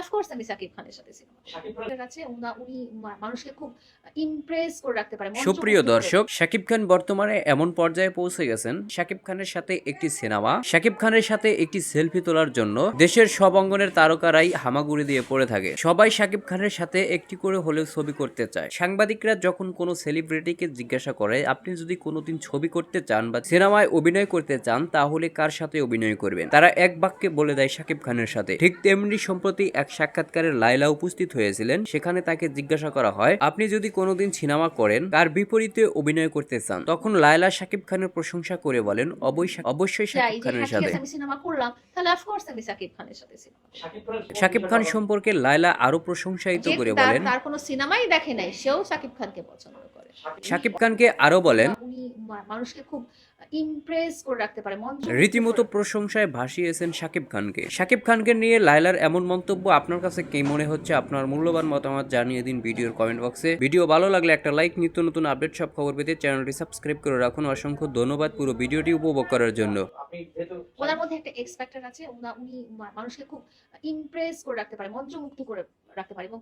Of course আমি সাকিব খানের সাথে সিনেমা সাকিব কাছে উনি মানুষকে খুব ইমপ্রেস করে রাখতে পারে সুপ্রিয় দর্শক শাকিব খান বর্তমানে এমন পর্যায়ে পৌঁছে গেছেন শাকিব খানের সাথে একটি সিনেমা শাকিব খানের সাথে একটি সেলফি তোলার জন্য দেশের সব অঙ্গনের তারকারাই হামাগুড়ি দিয়ে পড়ে থাকে। সবাই শাকিব খানের সাথে একটি করে হলেও ছবি করতে চায়। সাংবাদিকরা যখন কোনো সেলিব্রিটিকে জিজ্ঞাসা করে আপনি যদি কোনোদিন ছবি করতে চান বা সিনেমায় অভিনয় করতে চান তাহলে কার সাথে অভিনয় করবেন? তারা এক বাক্যে বলে দেয় শাকিব খানের সাথে। ঠিক তেমনি সম্প্রতি এক সাক্ষাৎকারে লাইলা উপস্থিত হয়েছিলেন। সেখানে তাকে জিজ্ঞাসা করা হয় আপনি যদি কোনোদিন সিনেমা করেন তার বিপরীতে অভিনয় করতে চান? তখন লাইলা শাকিব খানের প্রশংসা করে বলেন অবশ্যই অবশ্যই যাই শাকিব খানের সাথে সিনেমা করলাম। তাহলে অফকোর্স আমি সাকিব খানের সাথে সিনেমা শাকিব খান সম্পর্কে লায়লা আরও প্রশংসায়িত করে বলেন। তার কোনো সিনেমাই দেখে নাই সেও সাকিব খানকে পছন্দ করে। শাকিব খানকে আরও বলেন। উনি মানুষকে খুব ইমপ্রেস করে রাখতে পারে রীতিমতো প্রশংসায় ভাসিয়েছেন শাকিব খানকে। শাকিব খানকে নিয়ে লায়লার এমন মন্তব্য আপনার কাছে কি মনে হচ্ছে? আপনার মূল্যবান মতামত জানিয়ে দিন ভিডিওর কমেন্ট বক্সে ভিডিও ভালো লাগলে একটা লাইক নিত্য নতুন আপডেট সব খবর পেতে চ্যানেলটি সাবস্ক্রাইব করে রাখুন। অসংখ্য ধন্যবাদ পুরো ভিডিওটি উপভোগ করার জন্য। ওনার মধ্যে একটা এক্স ফ্যাক্টর আছে উনি মানুষকে খুব ইমপ্রেস করে রাখতে পারে, মন্ত্রমুগ্ধ করে রাখতে পারে। এবং